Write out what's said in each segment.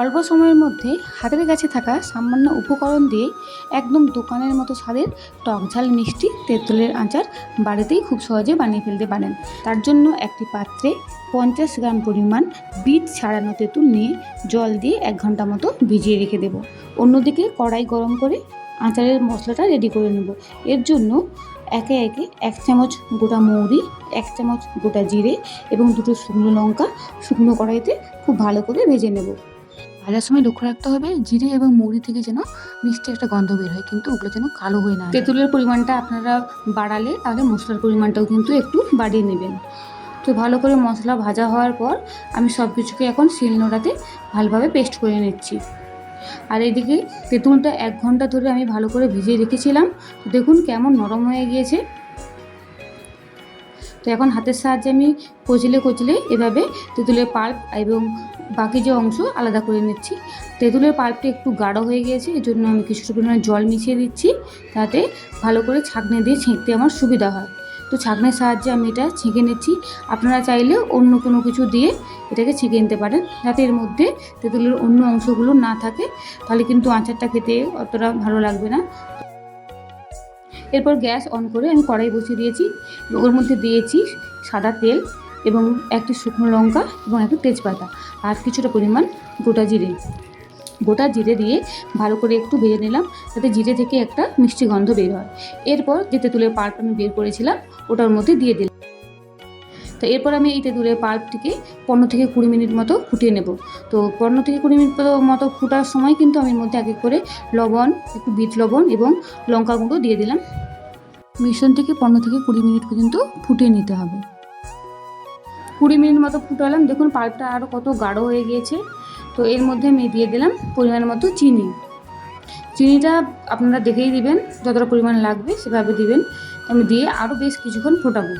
অল্প সময়ের মধ্যে হাতের কাছে থাকা সামান্য উপকরণ দিয়ে একদম দোকানের মতো স্বাদের টক ঝাল মিষ্টি তেঁতুলের আচার বাড়িতেই খুব সহজে বানিয়ে ফেলতে পারেন। তার জন্য একটি পাত্রে পঞ্চাশ গ্রাম পরিমাণ বিট ছাড়ানো তেঁতুল নিয়ে জল দিয়ে এক ঘণ্টা মতো ভিজিয়ে রেখে দেব। অন্যদিকে কড়াই গরম করে আচারের মশলাটা রেডি করে নেব। এর জন্য একে একে এক চামচ গোটা মৌরি, এক চামচ গোটা জিরে এবং দুটো শুকনো লঙ্কা শুকনো কড়াইতে খুব ভালো করে ভেজে নেব। ভাজার সময় লক্ষ্য রাখতে হবে, জিরে এবং মৌরি থেকে যেন মিষ্টি একটা গন্ধ বের হয়, কিন্তু ওগুলো যেন কালো হয়ে না তেঁতুলের পরিমাণটা আপনারা বাড়ালে তাহলে মশলার পরিমাণটাও কিন্তু একটু বাড়িয়ে নেবেন। তো ভালো করে মশলা ভাজা হওয়ার পর আমি সব কিছুকে এখন শিলনোড়াতে ভালোভাবে পেস্ট করে নিচ্ছি। আর এদিকে তেঁতুলটা এক ঘণ্টা ধরে আমি ভালো করে ভিজিয়ে রেখেছিলাম। দেখুন কেমন নরম হয়ে গিয়েছে। তো এখন হাতের সাহায্যে আমি কচলে কচলে এভাবে তেঁতুলের পাল্প এবং বাকি যে অংশ আলাদা করে নিচ্ছি। তেঁতুলের পাল্পটা একটু গাঢ় হয়ে গিয়েছে এর জন্য আমি কিছুটা পরিমাণে জল মিশিয়ে দিচ্ছি তাতে ভালো করে ছাঁকনি দিয়ে ছেঁকতে আমার সুবিধা হয়। তো ছাঁকনির সাহায্যে আমি এটা ছেঁকে নিচ্ছি। আপনারা চাইলে অন্য কোনো কিছু দিয়ে এটাকে ছেঁকে নিতে পারেন যাতে এর মধ্যে তেঁতুলের অন্য অংশগুলো না থাকে। তাহলে কিন্তু আচারটা খেতে অতটা ভালো লাগবে না। এরপর গ্যাস অন করে আমি কড়াই বসিয়ে দিয়েছি, ওর মধ্যে দিয়েছি সাদা তেল এবং একটি শুকনো লঙ্কা এবং একটা তেজপাতা আর কিছুটা পরিমাণ গোটা জিরে। গোটা জিরে দিয়ে ভালো করে একটু ভেজে নিলাম যাতে জিরে থেকে একটা মিষ্টি গন্ধ বের হয়। এরপর যে তেঁতুলের পাল্প আমি বের করেছিলাম, ওটার মধ্যে দিয়ে দিলাম। তো এরপর আমি এই তেঁতুলের পাল্পটিকে পনেরো থেকে কুড়ি মিনিট মতো ফুটিয়ে নেব। তো পনেরো থেকে কুড়ি মিনিট মতো ফুটার সময় কিন্তু আমি মধ্যে এক এক করে লবণ, একটু বিট লবণ এবং লঙ্কা গুঁড়ো দিয়ে দিলাম। মিশ্রণটিকে পনেরো থেকে কুড়ি মিনিট পর্যন্ত ফুটিয়ে নিতে হবে। কুড়ি মিনিট মতো ফুটালাম। দেখুন, পাল্পটা আরও কত গাঢ় হয়ে গিয়েছে। তো এর মধ্যে আমি দিয়ে দিলাম পরিমাণ মতো চিনি। চিনিটা আপনারা দেখেই দিবেন, যতটা পরিমাণ লাগবে সেভাবে দিবেন। আমি দিয়ে আরও বেশ কিছুক্ষণ ফোটাবো।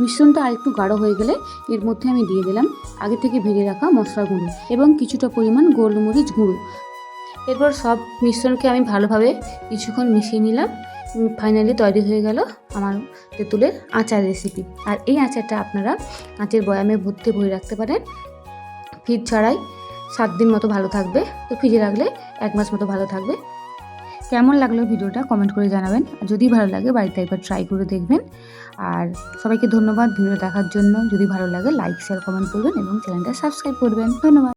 মিশ্রণটা আরেকটু গাঢ় হয়ে গেলে এর মধ্যে আমি দিয়ে দিলাম আগে থেকে ভেজে রাখা মশলা গুঁড়ো এবং কিছুটা পরিমাণ গোলমরিচ গুঁড়ো। এরপর সব মিশ্রণকে আমি ভালোভাবে কিছুক্ষণ মিশিয়ে নিলাম। ফাইনালি তৈরি হয়ে গেল আমার তেঁতুলের আচার রেসিপি আর এই আচারটা আপনারা কাঁচের বয়ামে ভর্তি ভরে রাখতে পারেন। ফ্রিজ ছাড়াই সাত দিন মতো ভালো থাকবে। তো ফ্রিজে রাখলে এক মাস মতো ভালো থাকবে। কেমন লাগল ভিডিওটা কমেন্ট করে জানাবেন। যদি ভালো লাগে, বাড়িতে একবার ট্রাই করে দেখবেন। আর সবাইকে ধন্যবাদ ভিডিও দেখার জন্য। যদি ভালো লাগে লাইক শেয়ার কমেন্ট করবেন এবং চ্যানেলটা সাবস্ক্রাইব করবেন। ধন্যবাদ।